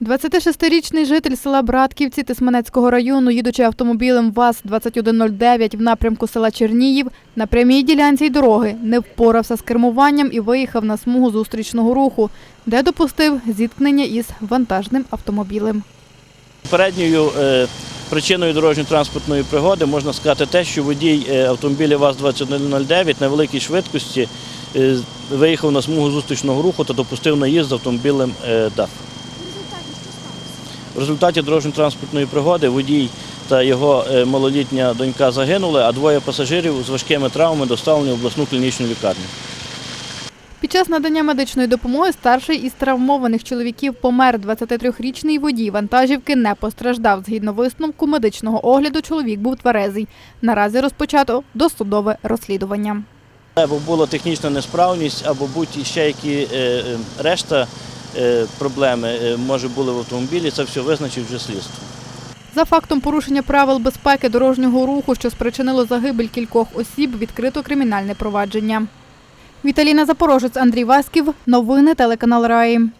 26-річний житель села Братківці Тисменецького району, їдучи автомобілем ВАЗ-2109 в напрямку села Черніїв, на прямій ділянці дороги не впорався з кермуванням і виїхав на смугу зустрічного руху, де допустив зіткнення із вантажним автомобілем. Передньою е, причиною дорожньо-транспортної пригоди можна сказати те, що водій е, автомобіля ВАЗ-2109 на великій швидкості е, виїхав на смугу зустрічного руху та допустив наїзд з автомобілем ДАФ. В результаті дорожньо-транспортної пригоди водій та його е, малолітня донька загинули, а двоє пасажирів з важкими травмами доставлені в обласну клінічну лікарню. Під час надання медичної допомоги старший із травмованих чоловіків помер. 23-річний водій вантажівки не постраждав. Згідно висновку медичного огляду, чоловік був тверезий. Наразі розпочато досудове розслідування. Або була технічна несправність, або будь-ще які е, е, решта проблеми е, може були в автомобілі. Це все визначить вже слідство. За фактом порушення правил безпеки дорожнього руху, що спричинило загибель кількох осіб, відкрито кримінальне провадження. Віталіна Запорожець, Андрій Васьків. Новини телеканал Раї.